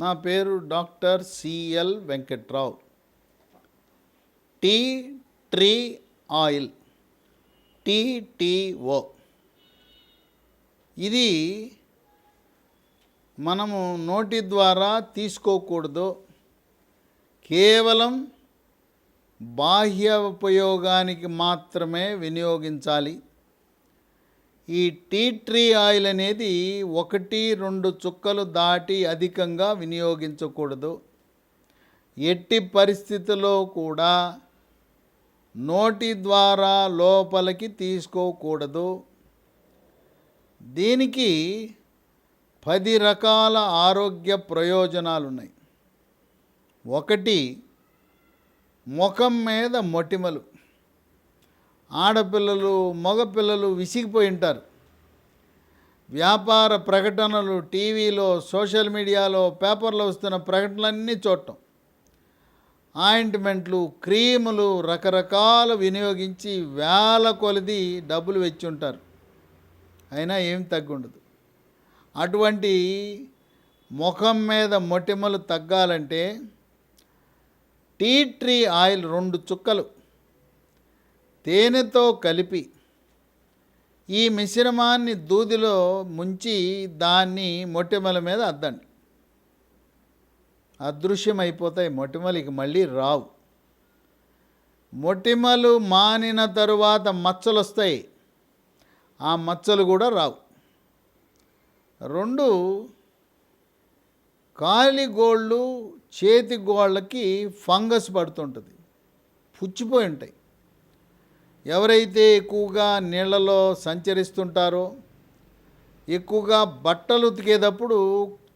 నా పేరు doctor C L Venkatrao. Tea tree oil. T T O ఇది మనము నోటి ద్వారా తీసుకోకూడదు. కేవలం బాహ్య ఉపయోగానికి మాత్రమే వినియోగించాలి. ఈ టీ ట్రీ ఆయిల్ అనేది ఒకటి రెండు చుక్కలు దాటి అధికంగా వినియోగించకూడదు. ఎట్టి పరిస్థితుల్లో కూడా నోటి ద్వారా లోపలికి తీసుకోకూడదు. దీనికి పది రకాల ఆరోగ్య ప్రయోజనాలు ఉన్నాయి ఒకటి ముఖం మీద మొటిమలు. ఆడపిల్లలు మగపిల్లలు విసిగిపోయి ఉంటారు. వ్యాపార ప్రకటనలు టీవీలో సోషల్ మీడియాలో పేపర్లో వస్తున్న ప్రకటనలన్నీ చూడటం. ఆయింట్మెంట్లు క్రీములు రకరకాలు వినియోగించి వేల కొలది డబ్బులు వెచ్చి ఉంటారు. అయినా ఏం తగ్గుండదు. అటువంటి ముఖం మీద మొటిమలు తగ్గాలంటే టీ ట్రీ ఆయిల్ రెండు చుక్కలు. తేనెతో కలిపి ఈ మిశ్రమాన్ని దూదిలో ముంచి దాన్ని మొటిమల మీద అద్దండి. అదృశ్యమైపోతాయి మొటిమలు ఇక మళ్ళీ రావు. మొటిమలు మానిన తరువాత మచ్చలు వస్తాయి ఆ మచ్చలు కూడా రావు. రెండు కాలిగోళ్ళు చేతి గోళ్ళకి ఫంగస్ పడుతుంటుంది. పుచ్చిపోయి ఉంటాయి. ఎవరైతే ఎక్కువగా నీళ్ళలో సంచరిస్తుంటారో ఎక్కువగా బట్టలు ఉతికేటప్పుడు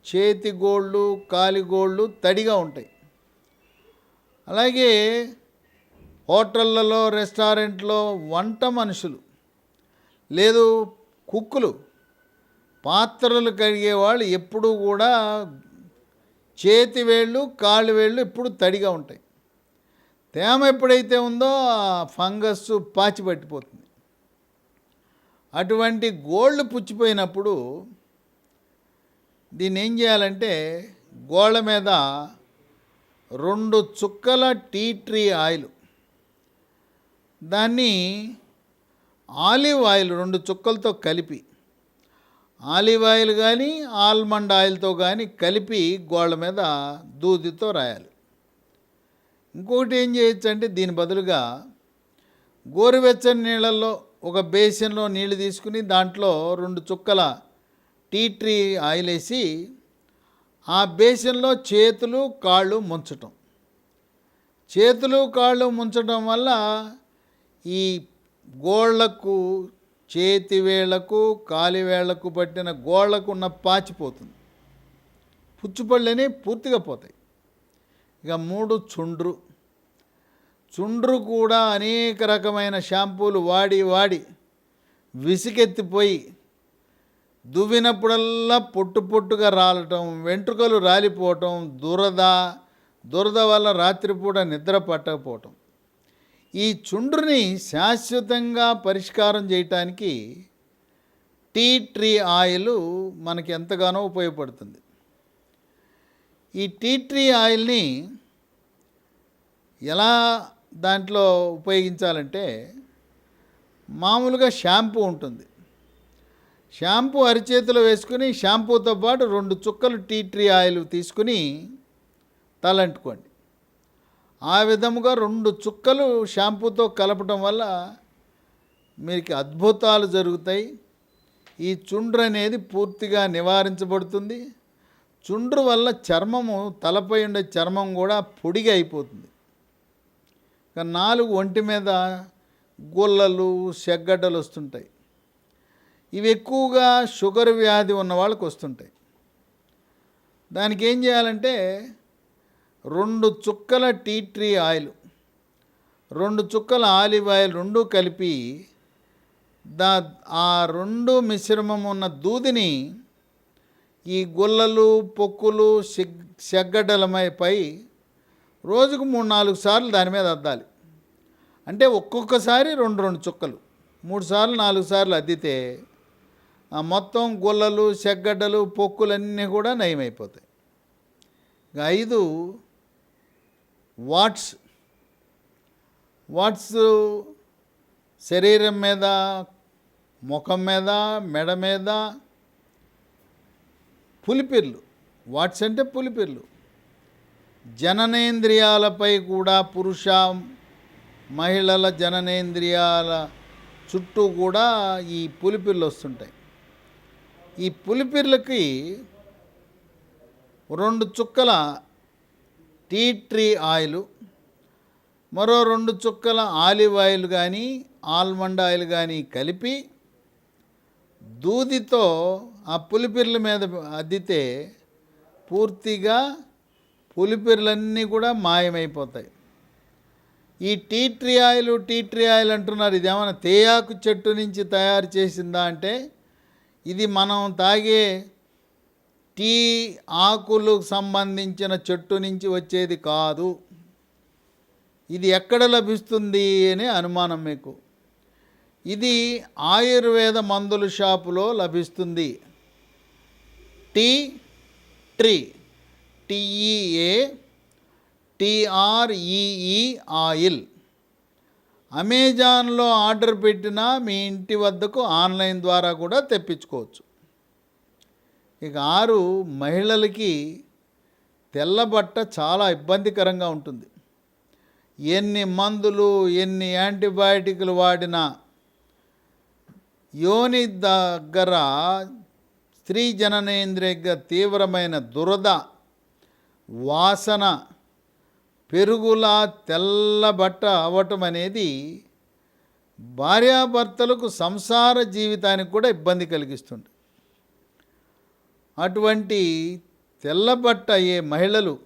చేతి గోళ్ళు కాలి గోళ్ళు తడిగా ఉంటాయి. అలాగే హోటళ్ళలో రెస్టారెంట్లో వంట మనుషులు లేదు కుక్కులు పాత్రలు కడిగే వాళ్ళు ఎప్పుడూ కూడా చేతి వేళ్ళు కాళ్ళు వేళ్ళు ఎప్పుడు తడిగా ఉంటాయి. తేమ ఎప్పుడైతే ఉందో ఆ ఫంగస్ పాచి పట్టిపోతుంది అటువంటి గోళ్ళు పుచ్చిపోయినప్పుడు దీన్ని ఏం చేయాలంటే గోళ్ళ మీద రెండు చుక్కల టీ ట్రీ ఆయిల్ దాన్ని ఆలివ్ ఆయిల్ రెండు చుక్కలతో కలిపి ఆలివ్ ఆయిల్ కానీ ఆల్మండ్ ఆయిల్తో కానీ కలిపి గోళ్ళ మీద దూదితో రాయాలి. ఇంకొకటి ఏం చేయొచ్చు అంటే దీని బదులుగా గోరువెచ్చని నీళ్ళల్లో ఒక బేసిన్లో నీళ్ళు తీసుకుని దాంట్లో రెండు చుక్కల టీ ట్రీ ఆయిల్ వేసి ఆ బేసిన్లో చేతులు కాళ్ళు ముంచటం. చేతులు కాళ్ళు ముంచడం వల్ల ఈ గోళ్ళకు చేతి కాలివేళ్ళకు పట్టిన గోళ్ళకు ఉన్న పాచిపోతుంది. పుచ్చుపళ్ళని పూర్తిగా పోతాయి. ఇక మూడు చుండ్రు. చుండ్రు కూడా అనేక రకమైన షాంపూలు వాడి వాడి విసికెత్తిపోయి దువ్వినప్పుడల్లా పొట్టు పొట్టుగా రాలటం వెంట్రుకలు రాలిపోవటం దురద దురద వల్ల రాత్రిపూట నిద్ర పట్టకపోవటం. ఈ చుండ్రుని శాశ్వతంగా పరిష్కారం చేయటానికి టీ ట్రీ ఆయిల్ మనకి ఎంతగానో ఉపయోగపడుతుంది. ఈ టీ ట్రీ ఆయిల్ని ఎలా దాంట్లో ఉపయోగించాలంటే మామూలుగా షాంపూ ఉంటుంది. షాంపూ అరిచేతిలో వేసుకుని షాంపూతో పాటు రెండు చుక్కలు టీ ట్రీ ఆయిల్ తీసుకుని తలంటుకోండి. ఆ విధముగా రెండు చుక్కలు షాంపూతో కలపడం వల్ల మీకు అద్భుతాలు జరుగుతాయి. ఈ చుండ్రు అనేది పూర్తిగా నివారించబడుతుంది. చుండ్రు వల్ల చర్మము తలపై ఉండే చర్మం కూడా పొడిగా అయిపోతుంది కానీ నాలుగు ఒంటి మీద గుల్లలు సెగ్గడ్డలు వస్తుంటాయి. ఇవి ఎక్కువగా షుగర్ వ్యాధి ఉన్న వాళ్ళకు వస్తుంటాయి. దానికి ఏం చేయాలంటే రెండు చుక్కల టీ ట్రీ ఆయిల్ రెండు చుక్కల ఆలివ్ ఆయిల్ రెండు కలిపి దా ఆ రెండు మిశ్రమం ఉన్న దూదిని ఈ గుల్లలు పొక్కులు సెగ్ సెగ్గడ్డలపై రోజుకు మూడు నాలుగు సార్లు దాని మీద అద్దాలి. అంటే ఒక్కొక్కసారి రెండు రెండు చుక్కలు. మూడు సార్లు నాలుగు సార్లు అద్దితే మొత్తం గుల్లలు సెగ్గడ్డలు పొక్కులన్నీ కూడా నయమైపోతాయి. ఐదు వాట్స్. వాట్స్ శరీరం మీద ముఖం మీద మెడ మీద పులిపిర్లు. వాట్స్ అంటే పులిపిర్లు. జననేంద్రియాలపై కూడా పురుష మహిళల జననేంద్రియాల చుట్టూ కూడా ఈ పులిపిర్లు వస్తుంటాయి. ఈ పులిపిర్లకి రెండు చుక్కల టీ ట్రీ ఆయిల్ మరో రెండు చుక్కల ఆలివ్ ఆయిల్ కానీ ఆల్మండ్ ఆయిల్ కానీ కలిపి దూదితో ఆ పులిపిర్ల మీద అద్దితే పూర్తిగా పులిపిర్లన్నీ కూడా మాయమైపోతాయి. ఈ tea tree oil tea tree oil అంటున్నారు. ఇది ఏమైనా తేయాకు చెట్టు నుంచి తయారు చేసిందా అంటే ఇది మనం తాగే టీ ఆకులకు సంబంధించిన చెట్టు నుంచి వచ్చేది కాదు. ఇది ఎక్కడ లభిస్తుంది అనే అనుమానం మీకు. ఇది ఆయుర్వేద మందుల షాపులో లభిస్తుంది. Tea tree. T E A T R E E oil అమెజాన్లో ఆర్డర్ పెట్టినా మీ ఇంటి వద్దకు ఆన్లైన్ ద్వారా కూడా తెప్పించుకోవచ్చు. ఇక ఆరు మహిళలకి తెల్లబట్ట చాలా ఇబ్బందికరంగా ఉంటుంది. ఎన్ని మందులు ఎన్ని యాంటీబయాటిక్లు వాడినా యోని దగ్గర స్త్రీ జననేంద్రియ తీవ్రమైన దురద వాసన పెరుగులా తెల్లబట్ట అవ్వటం అనేది భార్యాభర్తలకు సంసార జీవితానికి కూడా ఇబ్బంది కలిగిస్తుంది. అటువంటి తెల్లబట్ట అయ్యే మహిళలు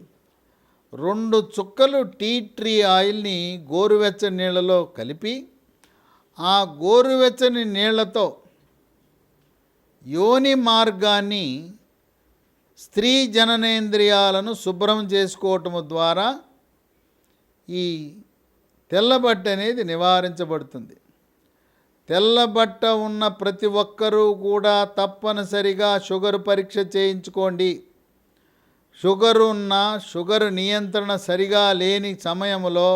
రెండు చుక్కలు టీ ట్రీ ఆయిల్ని గోరువెచ్చని నీళ్ళలో కలిపి ఆ గోరువెచ్చని నీళ్ళతో యోని మార్గాన్ని స్త్రీ జననేంద్రియాలను శుభ్రం చేసుకోవటము ద్వారా ఈ తెల్లబట్ట అనేది నివారించబడుతుంది. తెల్లబట్ట ఉన్న ప్రతి ఒక్కరూ కూడా తప్పనిసరిగా షుగర్ పరీక్ష చేయించుకోండి. షుగర్ ఉన్న షుగర్ నియంత్రణ సరిగా లేని సమయంలో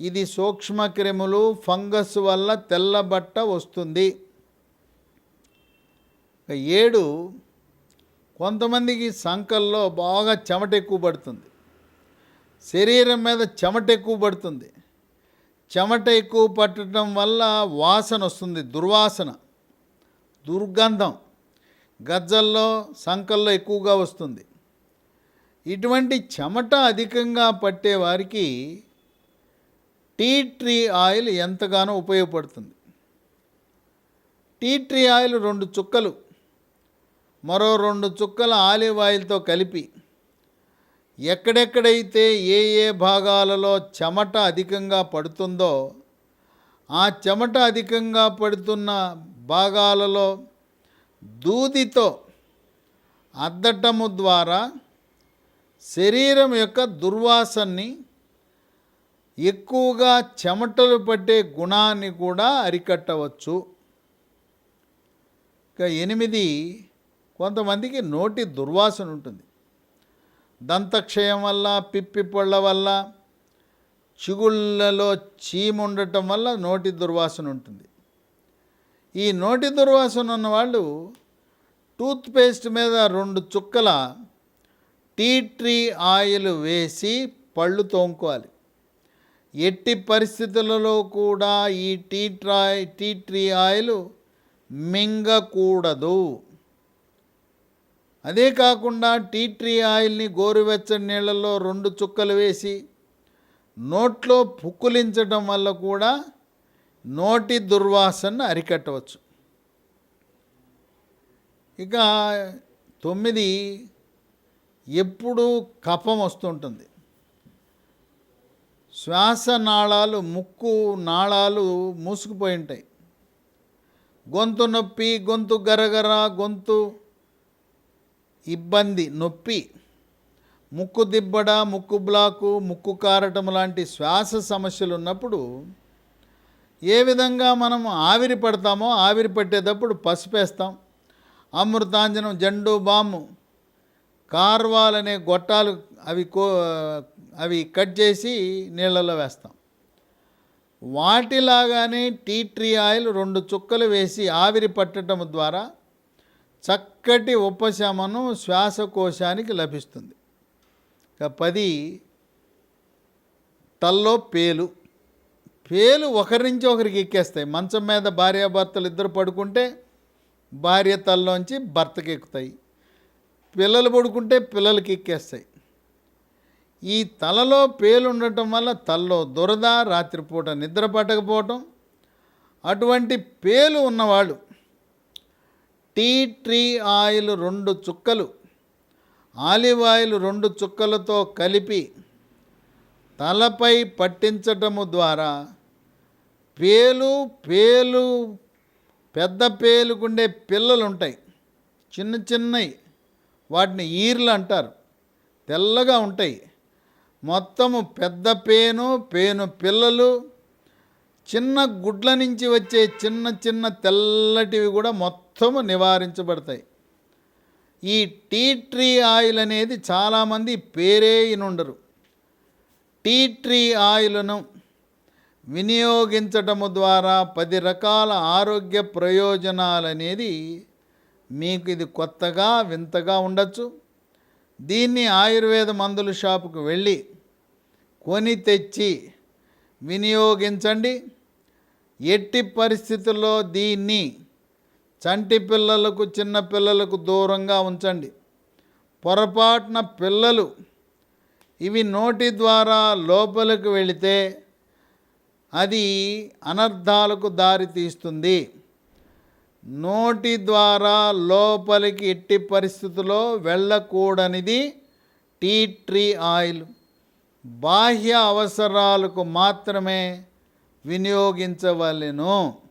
ఇది సూక్ష్మక్రిములు ఫంగస్ వల్ల తెల్లబట్ట వస్తుంది. ఏడు కొంతమందికి సంకల్లో బాగా చెమట ఎక్కువ పడుతుంది. శరీరం మీద చెమట ఎక్కువ పడుతుంది. చెమట ఎక్కువ పట్టడం వల్ల వాసన వస్తుంది దుర్వాసన దుర్గంధం గజ్జల్లో సంకల్లో ఎక్కువగా వస్తుంది. ఇటువంటి చెమట అధికంగా పట్టే వారికి టీ ట్రీ ఆయిల్ ఎంతగానో ఉపయోగపడుతుంది. టీ ట్రీ ఆయిల్ రెండు చుక్కలు మరో రెండు చుక్కల ఆలివ్ ఆయిల్తో కలిపి ఎక్కడెక్కడైతే ఏ ఏ భాగాలలో చెమట అధికంగా పడుతుందో ఆ చెమట అధికంగా పడుతున్న భాగాలలో దూదితో అద్దటము ద్వారా శరీరం యొక్క దుర్వాసన్ని ఎక్కువగా చెమటలు పట్టే గుణాన్ని కూడా అరికట్టవచ్చు. ఇక ఎనిమిది కొంతమందికి నోటి దుర్వాసన ఉంటుంది. దంతక్షయం వల్ల పిప్పి పొళ్ళ వల్ల చిగుళ్ళలో చీము ఉండటం వల్ల నోటి దుర్వాసన ఉంటుంది. ఈ నోటి దుర్వాసన ఉన్నవాళ్ళు టూత్పేస్ట్ మీద రెండు చుక్కల టీ ట్రీ ఆయిల్ వేసి పళ్ళు తోముకోవాలి. ఎట్టి పరిస్థితులలో కూడా ఈ tea troy tea tree oil మింగకూడదు. అదే కాకుండా టీ ట్రీ ఆయిల్ని గోరువెచ్చని నీళ్ళల్లో రెండు చుక్కలు వేసి నోట్లో పుక్కులించడం వల్ల కూడా నోటి దుర్వాసన అరికట్టవచ్చు. ఇక తొమ్మిది ఎప్పుడూ కఫం వస్తుంటుంది. శ్వాస నాళాలు ముక్కు నాళాలు మూసుకుపోయి ఉంటాయి. గొంతు నొప్పి గొంతు గరగర గొంతు ఇబ్బంది నొప్పి ముక్కు దిబ్బడ ముక్కు బ్లాకు ముక్కు కారటం లాంటి శ్వాస సమస్యలు ఉన్నప్పుడు ఏ విధంగా మనం ఆవిరి పడతామో ఆవిరి పట్టేటప్పుడు పసుపేస్తాం అమృతాంజనం జండు బాము కార్వాల్ అనే గొట్టాలు అవి కో అవి కట్ చేసి నీళ్ళలో వేస్తాం. వాటిలాగానే టీ ట్రీ ఆయిల్ రెండు చుక్కలు వేసి ఆవిరి పట్టడం ద్వారా చక్కటి ఉపశమనం శ్వాసకోశానికి లభిస్తుంది. ఇక పది తల్లో పేలు. పేలు ఒకరి నుంచి ఒకరికి ఎక్కేస్తాయి. మంచం మీద భార్యాభర్తలు ఇద్దరు పడుకుంటే భార్య తల్లోంచి భర్తకి ఎక్కుతాయి. పిల్లలు పడుకుంటే పిల్లలకి ఎక్కేస్తాయి. ఈ తలలో పేలు ఉండటం వల్ల తలలో దురద రాత్రిపూట నిద్ర పట్టకపోవటం అటువంటి పేలు ఉన్నవాళ్ళు టీ ట్రీ ఆయిల్ రెండు చుక్కలు ఆలివ్ ఆయిల్ రెండు చుక్కలతో కలిపి తలపై పట్టించటము ద్వారా పేలు పేలు పెద్ద పేలుకుండే పిల్లలు ఉంటాయి చిన్న చిన్నవి వాటిని ఈర్లు అంటారు. తెల్లగా ఉంటాయి. మొత్తము పెద్ద పేను పేను పిల్లలు చిన్న గుడ్ల నుంచి వచ్చే చిన్న చిన్న తెల్లటివి కూడా మొత్తము నివారించబడతాయి. ఈ టీ ట్రీ ఆయిల్ అనేది చాలామంది పేరే ఇనుండరు. టీ ట్రీ ఆయిల్ను వినియోగించటము ద్వారా పది రకాల ఆరోగ్య ప్రయోజనాలనేది మీకు ఇది కొత్తగా వింతగా ఉండొచ్చు. దీన్ని ఆయుర్వేద మందుల షాపుకు వెళ్ళి కొని తెచ్చి వినియోగించండి. ఎట్టి పరిస్థితుల్లో దీన్ని చంటి పిల్లలకు చిన్న పిల్లలకు దూరంగా ఉంచండి. పొరపాటున పిల్లలు ఇవి నోటి ద్వారా లోపలికి వెళితే అది అనర్థాలకు దారితీస్తుంది నోటి ద్వారా లోపలికి ఎట్టి పరిస్థితుల్లో వెళ్ళకూడనిది టీ ట్రీ ఆయిల్. బాహ్య అవసరాలకు మాత్రమే వినియోగించవలెను.